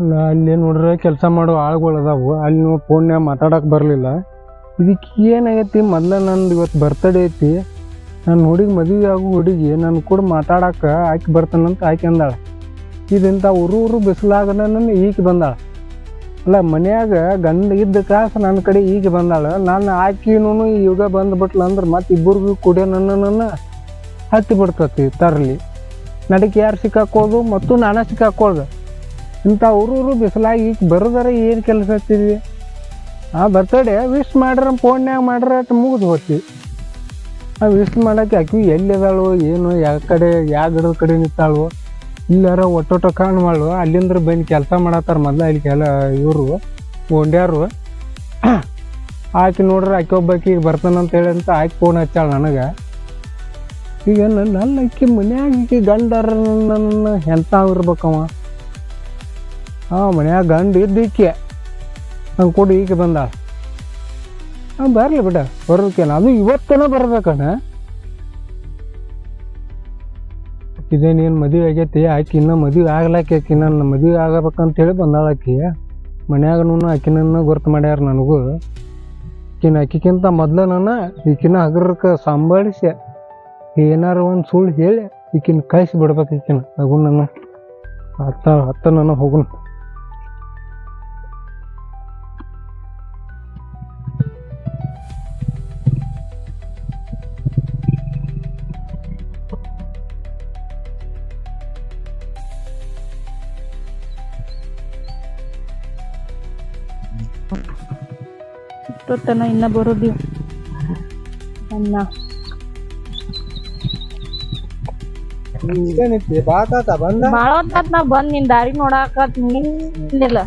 ಅಲ್ಲ ನೋಡ್ರೆ ಕೆಲಸ ಮಾಡೋ ಆಳುಗಳು ಅದಾವು. ಅಲ್ಲಿ ನೀವು ಫೋನ್ಯಾಗ ಮಾತಾಡಕ್ಕೆ ಬರಲಿಲ್ಲ. ಇದಕ್ಕೆ ಏನಾಗೈತಿ? ಮೊದಲ ನಂದು ಇವತ್ತು ಬರ್ತಡೇ ಐತಿ. ನಾನು ಹುಡುಗಿ ಮದುವೆ ಆಗೋ ಹುಡುಗಿ ನನ್ನ ಕೂಡ ಮಾತಾಡಕ್ಕೆ ಆಕೆ ಬರ್ತಾನಂತ ಆಕೆ ಅಂದಾಳೆ. ಇದಿಂತ ಊರು ಊರು ಬಿಸಿಲಾಗ ನನ್ನ ಈಕೆ ಬಂದಾಳೆ. ಅಲ್ಲ, ಮನ್ಯಾಗ ಗಂಡ ಇದ್ದ ಕಾಸ ನನ್ನ ಕಡೆ ಈಗ ಬಂದಾಳೆ. ನಾನು ಆಕಿನೂ ಈಗ ಬಂದ್ಬಿಟ್ಲ ಅಂದ್ರೆ ಮತ್ತೆ ಇಬ್ಬರಿಗೂ ಕೂಡ ನನ್ನನ್ನು ಹತ್ತಿ ಬಿಡ್ತತಿ ತರಲಿ. ನಡಕ್ಕೆ ಯಾರು ಸಿಕ್ಕಾಕೋದು? ಮತ್ತು ನಾನೇ ಸಿಕ್ಕಾಕೋದು ಇಂಥ ಅವ್ರೂರು ಬಿಸಿಲಾಗಿ ಈಗ ಬರೋದಾರ ಏನು ಕೆಲಸ ಹತ್ತಿದ್ವಿ ಆ ಬರ್ತಡೇ ವಿಶ್ ಮಾಡ್ರ ಫೋನ್ಯಾಗ ಮಾಡ್ರ ಮುಗಿದು ಹೋಗ್ತೀವಿ ಆ ವಿಶ್ ಮಾಡೋಕ್ಕೆ ಆಕಿ ಎಲ್ಲಿದ್ದಾಳು ಏನು, ಯಾವ ಕಡೆ, ಯಾವ ಗಿಡದ ಕಡೆ ನಿಂತಾಳು, ಇಲ್ಲಾರ ಒಟ್ಟೊಟ್ಟ ಕಾಣ್ ಮಾಡು ಅಲ್ಲಿಂದ್ರ ಬಂದು ಕೆಲಸ ಮಾಡತ್ತಾರ ಮೊದಲ ಇಲ್ಲಿ ಕೆಲ ಇವರು ಗೊಂಡ್ಯಾರು ಆಕಿ ನೋಡ್ರಿ ಆಕೆ ಒಬ್ಬಾಕಿ ಈಗ ಬರ್ತಾನಂತ ಹೇಳಿ ಅಂತ ಆಕೆ ಫೋನ್ ಹಚ್ಚಾಳ ನನಗೆ. ಈಗ ನನ್ನ ನನ್ನ ಆಕಿ ಮನ್ಯಾಗ ಗಂಡರ ನನ್ನ ಎಂತ ಇರ್ಬೇಕವ. ಹಾಂ ಮನ್ಯಾಗ ಗಂಡ ಈಕೆ. ನಂಗೆ ಕೊಡು, ಈಕೆ ಬಂದ. ಹಾಂ ಬರಲಿ ಬಿಡ, ಬರೋದಕ್ಕೇನ? ಅದು ಇವತ್ತೇನ ಬರ್ಬೇಕಣ್ಣ. ಇದೇನೇನು ಮದುವೆ ಆಗೈತಿ? ಆಕೆ ಇನ್ನೂ ಮದುವೆ ಆಗ್ಲಾಕೆ, ಆಕಿ ನನ್ನ ಮದುವೆ ಆಗಬೇಕಂತ ಹೇಳಿ ಬಂದಾಳ ಆಕಿ ಮನ್ಯಾಗನೂ ಆಕಿನನ್ನು ಗುರ್ತು ಮಾಡ್ಯಾರ ನನಗೂ. ಆಕಿನ ಆಕಿಕ್ಕಿಂತ ಮೊದ್ಲು ನಾನು ಈಕಿನ ಹಗರಕ್ಕೆ ಸಂಭಾಳಿಸಿ ಏನಾರು ಒಂದು ಸುಳ್ಳು ಹೇಳಿ ಈಕಿನ ಕಳಿಸಿ ಬಿಡ್ಬೇಕು ಈಕಿನ. ಅಗು ನನ್ನ, ಹತ್ತ ಹತ್ತ ನನ್ನ ಹೋಗುನು. ಇಷ್ಟೊತ್ತನ ಇನ್ನ ಬರೋದಿ ಅನ್ನ ಬಾಳ ಹೊತ್ತಾತ್ ನಾ ಬಂದ್ ನಿನ್ ದಾರಿ ನೋಡಾಕತ್ ನಿಲ್ಲ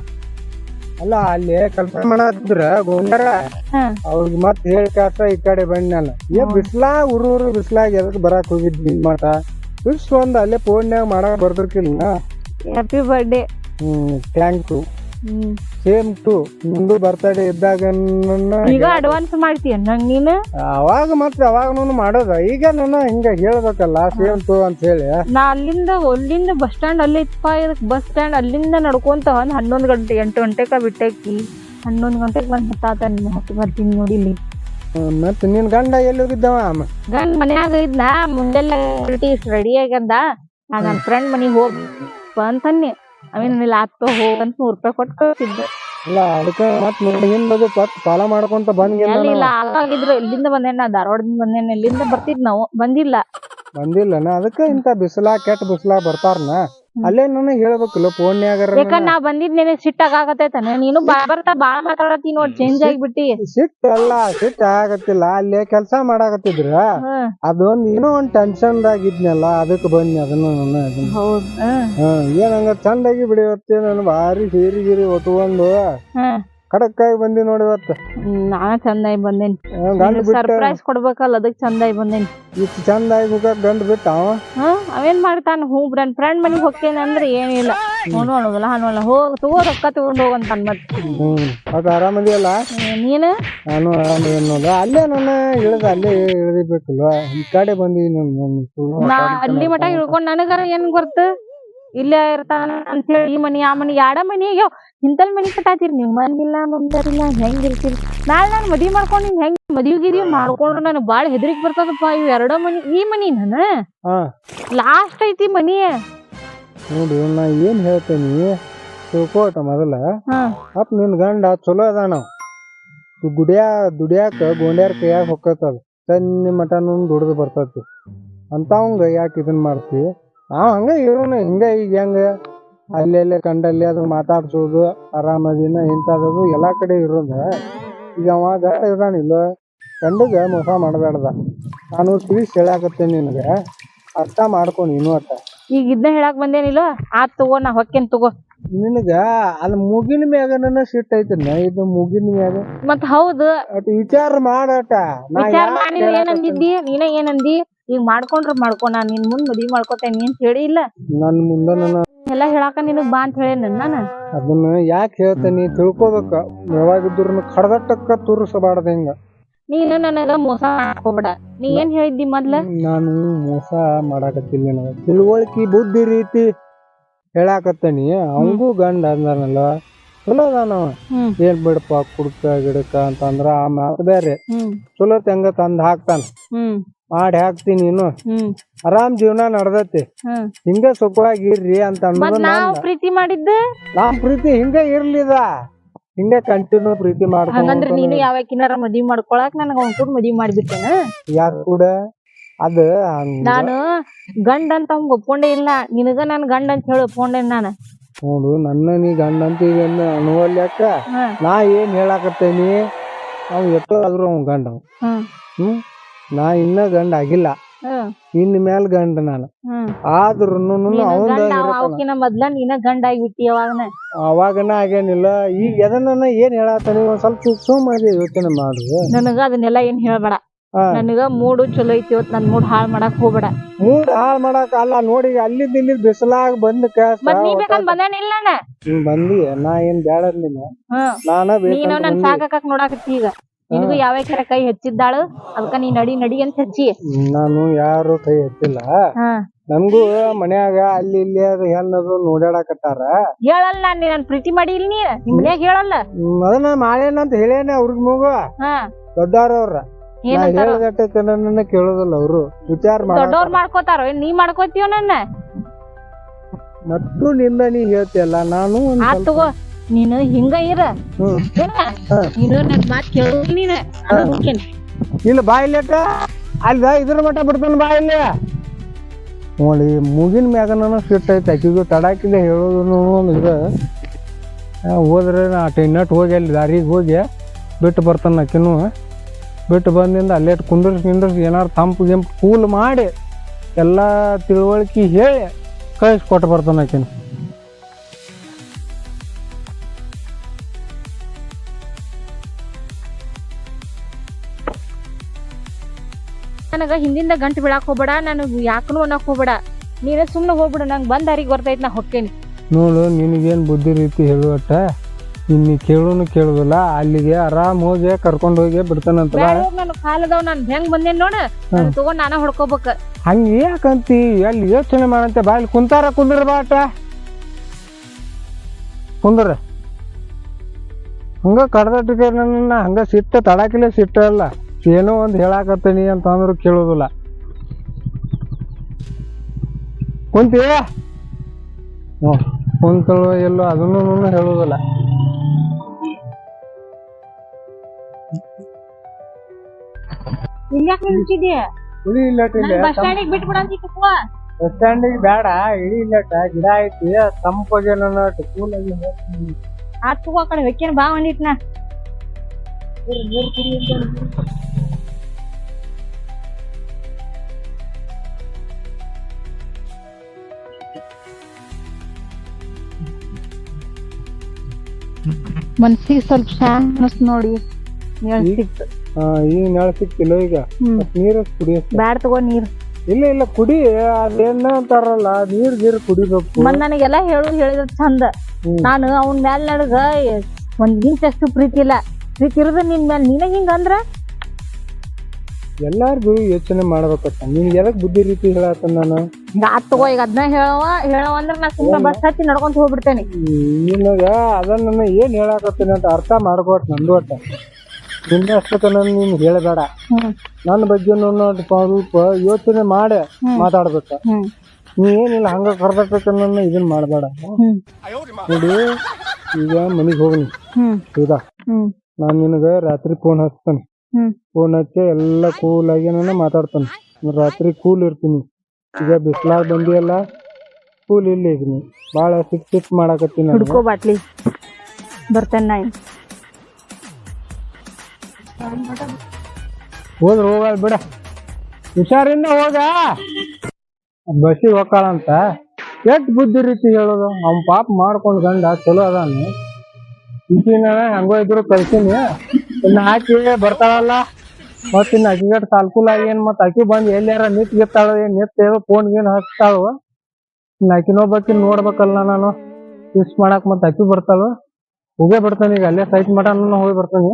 ಅಲ್ಲ ಮಾಡತ್ತಿದ್ರ ಅವ್ರಿಗೆ ಈ ಕಡೆ ಬಂದ್ ನಾನು. ಏ ಊರು ಬಿಸ್ಲಾಗ ಎದಕ್ ಬರಾಕ್ ಹೋಗಿದ್ವಿ ಮಾಟ ಒಂದ್ ಅಲ್ಲೇ ಫೋನ್ಯಾಗ ಮಾಡಕ್ ಬರ್ದಿರ್ಕಿಲ್ಲ. Happy birthday hmm thank you hmm. Same to ನಿಂದು ಬರ್ತಡೇ ಇದ್ದಾಗ ಈಗ ಅಡ್ವಾನ್ಸ್ ಮಾಡ್ತೀಯ ನಂಗ್ ನೀನು? ಅವಾಗ ಮತ್ತೆ ಅವಾಗನು ಮಾಡೋದ. ಈಗ ನಾನು ಹಿಂಗ ಹೇಳ್ಬೇಕಲ್ಲ ಸೇಮ್ ಟು ಅಂತ ಹೇಳಿ. ನಾ ಅಲ್ಲಿಂದ ಅಲ್ಲಿಂದ ಬಸ್ ಸ್ಟ್ಯಾಂಡ್ ಅಲ್ಲಿ ಇತ್ತಪ್ಪ ಇದಕ್ ಬಸ್ ಸ್ಟ್ಯಾಂಡ್ ಅಲ್ಲಿಂದ ನಡ್ಕೊಂತ ಒಂದ್ ಹನ್ನೊಂದ್ ಗಂಟೆ ಎಂಟು ಗಂಟೆಕ ಬಿಟ್ಟೈತಿ ಹನ್ನೊಂದ್ ಗಂಟೆಗೆ ಬಂದ್ ಹತ್ತಾತ ನಿಮ್ಮ ಹತ್ತಿ ಬರ್ತೀನಿ ಮತ್ ಮತ್ತೆ ನಿನ್ ಗಂಡ ಎಲ್ಲಿ ಹೋಗಿದ್ದವ? ಗಂಡ ಮನ್ಯಾಗ ಇದ್ನ ಮುಂದೆಲ್ಲ ರೆಡಿ ಆಗ್ಯಂದ. ನಾ ನನ್ನ ಫ್ರೆಂಡ್ ಮನಿಗ್ ಹೋಗ್ ಅಂತನ್ನಿ ಅವೇನ್ ಇಲ್ಲ ಆತ ಹೋಗಂತ ನೂರ್ ರೂಪಾಯಿ ಕೊಟ್ಟು ಕಳ್ಸಿದ್ದೆ. ಇಲ್ಲ ಅದಕ್ಕೆ ಮತ್ ಹಿಂದದು ಪತ್ ಫಾಲೋ ಮಾಡ್ಕೊಂತ ಬಂದ್ಗಿಲ್ಲ ಎಲ್ಲಿ ಇಲ್ಲ ಆಗಿದ್ರು ಎಲ್ಲಿಂದ ಬಂದೇನ ಧಾರವಾಡದಿಂದ ಬಂದೇನ ಎಲ್ಲಿಂದ ಬರ್ತಿದ್ ನಾವು ಬಂದಿಲ್ಲ. ಬಂದಿಲ್ಲನ? ಅದಕ್ಕ ಇಂತ ಬಿಸಿಲಾ ಕೆಟ್ಟ ಬಿಸಿಲಾ ಬರ್ತಾರನ? ಅಲ್ಲೇ ನನಗ್ ಹೇಳ್ಬೇಕಲ್ಲ ಫೋನ್ಯಾಗರ ಯಾಕಂದ್ರ ನಾ ಬಂದಿದ್ ನೆನೆ ಸಿಟ್ಟಾಗತೈತನ ನೀನು ಬಾ ಬರ್ತಾ ಬಾಳ ಮಾತಾಡತಿ ನೋಡ್ ಚೇಂಜ್ ಆಗಿಬಿಟ್ಟಿ. ಸಿಟ್ ಅಲ್ಲ ಸಿಟ್ ಆಗತ್ತಿಲ್ಲ. ಅಲ್ಲೇ ಕೆಲ್ಸ ಮಾಡಾಕತ್ತಿದ್ರ. ಹ್ಮ್ ಅದೊಂದ್ ಏನೋ ಒಂದ್ ಟೆನ್ಷನ್ ದಾಗಿದ್ನಲ್ಲ ಅದಕ್ಕೆ ಬನ್ನಿ ಅದನ್ನ ನಾನು ಅದನ್ನ ಹೌದ್ ಹ್ಮ್ ಹ್ಮ್ ಏನ್ ಹಂಗ ಚಂದಾಗಿ ಬಿಡಿವತ್ತೆ ನಾನು ಭಾರಿ ಸೀರಿ ಗೀರಿ ಒತ್ಕೊಂಡು ಹ್ಮ್ ಖಡಕ್ಕಾಗಿ ಬಂದಿ ನೋಡಿ ಇವತ್ತು. ನಾನು ಚಂದಾಗಿ ಬಂದೇನಿ. ಬಿಟ್ಟ. ಸರ್ಪ್ರೈಸ್ ಕೊಡ್ಬೇಕಲ್ಲ ಅದಕ್ಕೆ ಚಂದಾಗಿ ಬಂದೇನಿ. ಇಷ್ಟು ಚಂದಾಗಿ ಮುಖ ಗಂಡ ಬಿಟ್ಟ ಅವ? ಹ್ಮ್ ಅವೇನ್ ಮಾಡ್ತಾನ? ಹೂ ನನ್ನ ಫ್ರೆಂಡ್ ಮನಿಗ್ ಹೋಗ್ತೇನೆ ಅಂದ್ರೆ ಏನಿಲ್ಲ ನೋಡು ಅನ್ನೋದಿಲ್ಲ ಅನ್ನೋಲ್ಲ ಹೋಗ್ ತಗೋ ರೊಕ್ಕ ತಗೊಂಡ್ ಹೋಗಂತ ಮತ್ ಹ್ಮ್ ಅದು ಆರಾಮದಿಯಲ್ಲ? ನೀನು? ನಾನು ಆರಾಮ ಅನ್ನೋದು ಅಲ್ಲೇ ನಾನು ಇಳಿದ ಅಲ್ಲೇ ಇಳಿಬೇಕಲ್ವ ಈ ಕಡೆ ಬಂದಿ ನಾ ಅಲ್ಲಿ ಮಟ ಇಳ್ಕೊಂಡ್ ನನಗಾರ ಏನ್ ಗೊತ್ತು? ಇಲ್ಲೇ ಇರ್ತಾನ ಅಂತ ಹೇಳಿ ಈ ಮನಿ ಆ ಮನಿ ಯಾಡ ಮನಿ ಅಯ್ಯೋ ಇಂತಲ್ ಮನೆ ಕಟ್ಟಾತಿರಿ? ನೀವು ಮನಿಲ್ಲ ಮುಂದರಿಲ್ಲ ಹೆಂಗೆ ಇರ್ತೀರಿ ನಾಳೆ ನಾನು ಮದುವೆ ಮಾಡ್ಕೊಂಡು ನೀವು ಹೆಂಗೆ ಮದ್ವಿ ಗಿರಿ ಮಾಡ್ಕೊಂಡ್ರೆ ನನಗೆ ಭಾಳ ಹೆದರಿಕೆ ಬರ್ತದಪ್ಪ. ಇವು ಎರಡೋ ಮನಿ ಈ ಮನಿ ನಾನು? ಹಾ. ಲಾಸ್ಟ್ ಐತಿ ಮನಿ. ನೋಡು ನಾ ಏನು ಹೇಳ್ತೇನೆ ತಿಳ್ಕೋಟ ಮೊದಲ. ಅಪ್ಪ ನಿನ್ನ ನಿನ್ ಗಂಡ ಚಲೋ ಅದ ನಾವು ಗುಡಿಯಾ ದುಡಿಯಾಕ ಗೋಂಡ್ಯಾರ ಕೈಯಾಗ ಹೊಕ್ಕತ್ತದ. ತನ್ನ ಮಟನು ದುಡ್ದು ಬರ್ತೈತಿ. ಅಂತವಂಗ ಯಾಕೆ ಇದನ್ನ ಮಾಡ್ತಿ? ನಾವು ಹಂಗ ಇರೋಣ ಹಿಂಗ ಈಗ ಹೆಂಗ? ಅಲ್ಲಿ ಅಲ್ಲೇ ಕಂಡಲ್ಲಿ ಅದ್ರ ಮಾತಾಡ್ಸೋದು ಆರಾಮದಿನ ಇಂಥದ್ದು ಎಲ್ಲಾ ಕಡೆ ಇರೋದ. ಈಗ ಅವ ಗಂಡ ಇದಾನಿಲ್ಲ ಗಂಡಗ ಮೋಸ ಮಾಡಬೇಡ್ದ. ನಾನು ತಿಳಿಸಿ ಹೇಳಾಕತ್ತೇನೆ ನಿನಗೆ. ಅರ್ಥ ಮಾಡ್ಕೊ ನೀನು ಅಟ್ಟ ಈಗ ಇದನ್ನ ಹೇಳಕ್ ಬಂದೇನಿಲ್ಲ ಆತ್ ತಗೋ ನಾ ಹೊಕ್ಕೇನ್ ತಗೋ. ನಿನಗ ಅಲ್ ಮುಗಿನ ಮ್ಯಾಗನ ಸಿಟ್ ಐತನ? ಇದು ಮುಗಿನ ಮ್ಯಾಗ? ಮತ್ ಹೌದು. ಅಟ್ ವಿಚಾರ ಮಾಡಟ. ನಾ ವಿಚಾರ ಮಾಡಿ? ಏನಂದಿದ್ದಿ ನೀನ ಏನಂದಿ ಈಗ ಮಾಡ್ಕೊಂಡ್ರ ಮಾಡ್ಕೊ ನಾನ್ ನಿನ್ ಮುಂದ್ ಮದ್ವಿ ಮಾಡ್ಕೊತೇನಿ ಅಂತ ಹೇಳಿ ಇಲ್ಲ? ನನ್ ಮುಂದ ನಾನು ಎಲ್ಲಾ ಹೇಳಾಕ ನಿನಗ್ ಬಾ ಅಂತ ಹೇಳೇನ ನಾನು. ಅದನ್ನ ಯಾಕೆ ಹೇಳ್ತೇನಿ ತಿಳ್ಕೊಬೇಕ? ಯಾವಾಗಿದ್ರು ಕಡದಟ್ಟಕ್ಕ ತೋರಿಸಬಾರ್ದ ಹಿಂಗ. ನೀನು ನನಗ ಮೋಸ ಮಾಡ್ಕೋಬೇಡ. ನೀ ಏನ್ ಹೇಳಿದ್ದಿ ಮೊದ್ಲ? ನಾನು ಮೋಸ ಮಾಡಾಕತ್ತಿಲ್ಲ ನನಗ. ತಿಳುವಳಿಕೆ ಬುದ್ಧಿ ರೀತಿ ಹೇಳಾಕತ್ತೇನಿ ಅವಂಗೂ ಗಂಡ ಅಂದಾನಲ್ಲ. ಚಲೋ ಅದಾನ ಏನ್ ಬಿಡಪ್ಪ ಕುಡ್ಕ ಗಿಡಕ ಅಂತಂದ್ರ ಆ ಮಾತು ಬೇರೆ ಚಲೋ ತೆಂಗ ತಂದ್ ಹಾಕ್ತಾನ. ಮಾಡಿ ಹಾಕ್ತೀನಿ ನೀನು ಹ್ಮ್. ಆರಾಮ್ ಜೀವನ ನಡ್ದತಿ. ಹ್ಮ್ ಹಿಂಗ ಸುಖವಾಗಿ ಇರ್ರಿ ಅಂತ ಮತ್ ಅನ್ನೋದು ನಾವ್ ಪ್ರೀತಿ ಮಾಡಿದ್ದ? ನಾ ಪ್ರೀತಿ ಹಿಂಗ ಇರ್ಲಿದ. ಹಿಂಗ ಕಂಟಿನ್ಯೂ ಪ್ರೀತಿ ಹಂಗಂದ್ರ ಮಾಡ್ಕೊಂಡು ನೀನು ಯಾವಾಕಿನಾರ ಮದ್ವಿ ಮಾಡ್ಕೊಳಕ್ ನನಗ ಅವ್ನ್ ಕೂಡ ಮದ್ವಿ ಮಾಡ್ಬಿಟ್ಟೇನ? ಯಾರ್ ಕೂಡ? ಅದ ಹಂಗ. ನಾನು ಗಂಡ ಅಂತ ಅವ್ನ್ ಒಪ್ಕೊಂಡೇ ಇಲ್ಲ. ನಿನಗ ನಾನ್ ಗಂಡ ಅಂತ ಹೇಳಿ ಒಪ್ಕೊಂಡೇನ್ ನಾನು. ನೋಡು ನನ್ನ ನೀ ಗಂಡ ಅಂತ ಈಗ ನಾ ಏನ್ ಹೇಳಾಕತ್ತೇನಿ? ಅವ್ ಎಷ್ಟೋ ಆದ್ರೂ ಅವ್ ಗಂಡ ಅವ. ಹ್ಮ್ ಹ್ಮ್? ನಾ ಇನ್ನ ಗಂಡ ಆಗಿಲ್ಲ. ಹ್ಮ್ ಇನ್ ಮ್ಯಾಲ ಗಂಡ ನಾನು. ಹ್ಮ್ ಆದ್ರೂ ನೀನು ಅವಂದ ಅವಕಿನ ಮೊದ್ಲ ನೀನ ಗಂಡ ಆಗಿಬಿಟ್ಟಿ ಅವಾಗನ. ಅವಾಗನ ಆಗೇನಿಲ್ಲ ಈಗ ಎದನ್ನ ಏನ್ ಹೇಳತ್ತಾನೆ ಒಂದ್ ಸ್ವಲ್ಪ ಮಾಡಿ ಯೋಚನೆ ಮಾಡು. ನನಗ ಅದನ್ನೆಲ್ಲ ಏನ್ ಹೇಳ್ಬೇಡ. ಹಾ. ನನಗ ಮೂಡು ಚಲೋ ಐತಿ ಇವತ್ ನನ್ ಮೂಡ್ ಹಾಳ್ ಮಾಡಕ್ ಹೋಗ್ಬೇಡ. ಮೂಡ್ ಹಾಳ್ ಮಾಡಕ್ ಅಲ್ಲ ನೋಡಿ ಅಲ್ಲಿ ಇಲ್ಲಿದ್ ಬಿಸಿಲಾಗ ಬಂದ್ ಕ್ಯಾಸ್ ಮತ್ ನೀ ಬೇಕಂತ ಬಂದೇನಿಲ್ಲ ನಾ ಹಿಂಗ್ ಬಂದಿ ನಾ ಏನ್ ಬ್ಯಾಡ ಅಂದಿನ ಹ್ಮ್ ನಾನ. ಸಾಕಾಕಕ್ ನೋಡಾಕತ್ತಿ ಈಗ. ನಿನಗೂ ಯಾವ ಕೈ ಹೆಚ್ಚಿದ್ದಾಳು? ಅದಕ್ಕ ನೀ ನಡಿ ನಡಿ ಅಂತ ಹಚ್ಚಿ. ನಾನು ಯಾರು ಕೈ ಹಚ್ಚಿಲ್ಲ. ನಮ್ಗು ನನ್ಗೂ ಮನ್ಯಾಗ ಅಲ್ಲಿ ಇಲ್ಲಿ ಅದು ಹೆಣ್ಣದು ನೋಡ್ಯಾಡಕತ್ತಾರ. ಹೇಳಲ್ಲ ನಾನು ನನ್ ಪ್ರೀತಿ ಮಾಡಿ ಇಲ್ಲಿ ನೀ. ನಿಮ್ ಮನ್ಯಾಗ ಹೇಳಲ್ಲ. ಅದನ್ನ ಅದನ್ನ ಮಾಡೇನಂತ ಹೇಳೇನೆ ಅವ್ರಿಗೆ ಮೂಗ. ದೊಡ್ಡವ್ರವ್ರ ನಾ ಏನಂತಾರ? ಹೇಳ್ದಟ್ಟೆ ನನ್ನ ಕೇಳೋದಿಲ್ಲ ಅವ್ರು. ವಿಚಾರ ದೊಡ್ಡವ್ರ ಮಾಡ್ಕೋತಾರ? ನೀ ಮಾಡ್ಕೋತೀವ ನನ್ನ? ಮತ್ತು ನಿಂದ ನೀ ಹೇಳ್ತಿಯಲ್ಲ ನಾನು ತಗೋ. ನೀನು ಹಿಂಗ ಇರ? ನೀನು ಮಾತ್ ಕೇಳು ನೀನ. ಇಲ್ಲ ಬಾ ಇಲ್ಲಟ ಅಲ್ದ ಇದ್ರ ಮಟ್ಟ ಬಿಡ್ತಾನ ಬಾ ಇಲ್ಲಿ. ನೋಡಿ ಮುಗಿನ ಮ್ಯಾಗನ ಸಿಟ್ ಐತೆ. ಆಕಿಗೂ ತಡಾಕಿಲ್ಲ ಹೇಳೋದು ಇದು. ಹೋದ್ರೆ ನಾ ಟೈನಟ್ ಹೋಗಿ ಅಲ್ಲಿ ದಾರಿಗೆ ಹೋಗಿ ಬಿಟ್ಟು ಬರ್ತಾನೆ ಆಕಿನೂ ಬಿಟ್ಟು ಬಂದಿಂದ ಅಲ್ಲೇಟ್ ಕುಂದರ್ಸಿ ನಿಂದರ್ಸಿ ಏನಾರು ತಂಪು ಗಿಂಪು ಕೂಲ್ ಮಾಡಿ ಎಲ್ಲ ತಿಳುವಳಿಕೆ ಹೇಳಿ ಕಳಿಸ್ಕೊಟ್ಟು ಬರ್ತಾನೆ ಆಕಿನ ನನಗ ಹಿಂದಿಂದ ಗಂಟು ಬೀಳಾಕ್ ಹೋಗ್ಬೇಡ ನಾನು ಯಾಕನು ಅನ್ನಕ್ ಹೋಗ್ಬೇಡ. ನೀನ ಸುಮ್ನೆ ಹೋಗ್ಬಿಡು ನಂಗ್ ಬಂದ್ ದಾರಿಗೆ ಬರ್ತೈತ್ ನಾ ಹೊಕ್ಕೇನಿ ನೋಡು ನಿನಗೇನು ಬುದ್ಧಿ ರೀತಿ ಹೇಳುವಟ್ಟ? ಇನ್ನು ಕೇಳೋನು ಕೇಳುದಿಲ್ಲ ಅಲ್ಲಿಗೆ ಆರಾಮ್ ಹೋಗಿ ಕರ್ಕೊಂಡು ಹೋಗಿ ಬಿಡ್ತಾನಂತ ನನ್ನ ಕಾಲದವ್ ನಾನ್ ಹೆಂಗ್ ಬಂದೇನ್ ನೋಡ? ತಗೊಂಡ್ ನಾನ ಹೊಡ್ಕೋಬೇಕ. ಹಂಗ ಯಾಕಂತಿ? ಅಲ್ಲಿ ಯೋಚನೆ ಮಾಡಂತೆ? ಬಾ ಇಲ್ಲಿ ಕುಂತಾರ ಕುಂದ್ರ ಬಾಟ ಕುಂದ್ರ. ಹಂಗ ಕಡ್ದಟ್ಟಿಗೆ ನನ್ನ ಹಂಗ ಸಿಟ್ಟ ತಡಾಕಿಲ್ಲ ಸಿಟ್ಟ ಅಲ್ಲ ಏನೋ ಒಂದು ಹೇಳಾಕತ್ತೀನಿ ಅಂತ ಅಂದ್ರು ಕೇಳೋದಿಲ್ಲ. ಕುಂತಿ ಕುಂತಳು ಎಲ್ಲೋ ಅದನ್ನು ಹೇಳೋದಿಲ್ಲ. ಬಸ್ ಸ್ಟ್ಯಾಂಡಿಗೆ ಬೇಡ ಇಳಿ ಇಲ್ಲಟ ಗಿಡ ಐತಿ ತಂಪಗೆ ನನ್ನ ಕೂಲ್ ಆಗಿ ಹೋಗ್ತೀನಿ. ಆತ್ ತಗೋ ಆ ಕಡೆ ಹೊಕ್ಕೇನ್ ಬಾ ಒಂದಿಟ್ ಮನ್ಸಿಗೆ ಸ್ವಲ್ಪ ಶಾಂತ ನೋಡಿ. ಹೇಳ್ ಸಿಕ್ತು. ಆ, ಈಗ ನಾಳೆ ಸಿಕ್ತಿಲ್ಲ ಈಗ. ಹ್ಮ್. ನೀರ ಕುಡಿಯಕ್ಕೆ? ಬ್ಯಾಡ್ ತಗೋ ನೀರ್. ಇಲ್ಲ ಇಲ್ಲ ಕುಡಿ. ಅದೇನ ಅಂತಾರಲ್ಲ ನೀರ್ ಗೀರ್ ಕುಡಿಬೇಕು. ಮತ್ ನನಗೆಲ್ಲ ಹೇಳು ಹೇಳಿದ ಚಂದ. ಹ್ಮ್. ನಾನು ಅವನ್ ಮ್ಯಾಲ ನನಗ ಒಂದ್ ಇಂಚ್ ಅಷ್ಟು ಪ್ರೀತಿ ಇಲ್ಲ. ಪ್ರೀತಿ ಇರೋದ ನಿನ್ ಮ್ಯಾಲ. ನಿನಗ ಹಿಂಗ ಅಂದ್ರ? ಎಲ್ಲಾರ್ಗು ಯೋಚನೆ ಮಾಡ್ಬೇಕತ್ತ ನಿನ್ ಎದಕ್ ಬುದ್ಧಿ ರೀತಿ ಹೇಳತ್ತ ನಾನು? ಆತ್ ತಗೋ ಈಗ ಅದನ್ನ ಹೇಳವ ಹೇಳವ ಅಂದ್ರ ನಾ ಸುಮ್ಮನೆ ಬಸ್ ಹತ್ತಿ ನಡ್ಕೊಂತ ಹೋಗ್ಬಿಡ್ತೇನೆ. ನಿನಗ ಅದನ್ನ ಏನ್ ಹೇಳಾಕತ್ತೀನಿ ಅಂತ ಅರ್ಥ ಮಾಡ್ಕೊಟ್ ನಂದು ಒಟ್ಟ ನಿನ್ನ ಅಷ್ಟಕ್ಕ ನೀನ್ ಹೇಳಬೇಡ. ನನ್ನ ಬಗ್ಗೆ ಸ್ವಲ್ಪ ಯೋಚನೆ ಮಾಡಿ. ಮಾತಾಡ್ಬೇಕ. ನೀ ಏನಿಲ್ಲ ಹಂಗ ಕರ್ದಕ್ಕ ನನ್ನ ಇದನ್ ಮಾಡಬೇಡ. ನೋಡಿ ಈಗ ಮನಿಗ್ ಹೋಗ್ನಿ. ಹೌದಾ? ನಾನ್ ನಿನಗ ರಾತ್ರಿ ಫೋನ್ ಹಚ್ತೇನೆ. ಫೋನ್ ಹಚ್ಚಿ ಎಲ್ಲ ಕೂಲ್ ಆಗಿ ನಾನು ಮಾತಾಡ್ತಾನೆ. ರಾತ್ರಿ ಕೂಲ್ ಇರ್ತೀನಿ. ಈಗ ಬಿಸ್ಲಾಗ ಬಂದಿಯಲ್ಲ ಕೂಲ್ ಇಲ್ಲ ಇದೀನಿ ಭಾಳ ಸಿಕ್ ಸಿಟ್ ಮಾಡಾಕತ್ತೀನಿ ನಾನು. ಹಿಡ್ಕೋ ಬಾಟ್ಲಿ. ಬರ್ತೇನೆ ನಾ ಇನ್ನು. ಹೋದ್ರ ಹೋಗಲ್ ಬಿಡ. ಹುಷಾರಿಂದ ಹೋಗ. ಬಸ್ಸಿಗೆ ಹೋಗ್ತಾಳಂತ ಎಷ್ಟ್ ಬುದ್ಧಿ ರೀತಿ ಹೇಳೋದು? ಅವ್ನ ಪಾಪ ಮಾಡ್ಕೊಂಡ್ ಗಂಡ ಚಲೋ ಅದಾನು. ಹಂಗೋ ಇದ್ರು ಕಳ್ಸೀನಿ. ಇನ್ನ ಬರ್ತಾಳಲ್ಲ ಮತ್ ಇನ್ನ ಅಕ್ಕಿಗಟ್ ಸಾಲ್ಕುಲ್ ಏನ್ ಮತ್ ಅಕ್ಕಿ ಬಂದ್ ಎಲ್ಲಾರ ನಿತ್ ಗಿತ್ತಾಳ ಏನ್ ನಿಂತ್ ಫೋನ್ ಗೀನ್ ಹಚ್ತಾಳು, ಇನ್ನ ಬಕ್ಕಿ ನೋಡ್ಬೇಕಲ್ಲ ನಾನು. ಮಿಸ್ ಮಾಡಕ್ ಮತ್ ಅಕ್ಕಿ ಬರ್ತಾಳು, ಹೋಗೇ ಬರ್ತಾನೆ ಈಗ, ಅಲ್ಲೇ ಸೈಟ್ ಮಟ ಹೋಗಿ ಬರ್ತಾನೆ.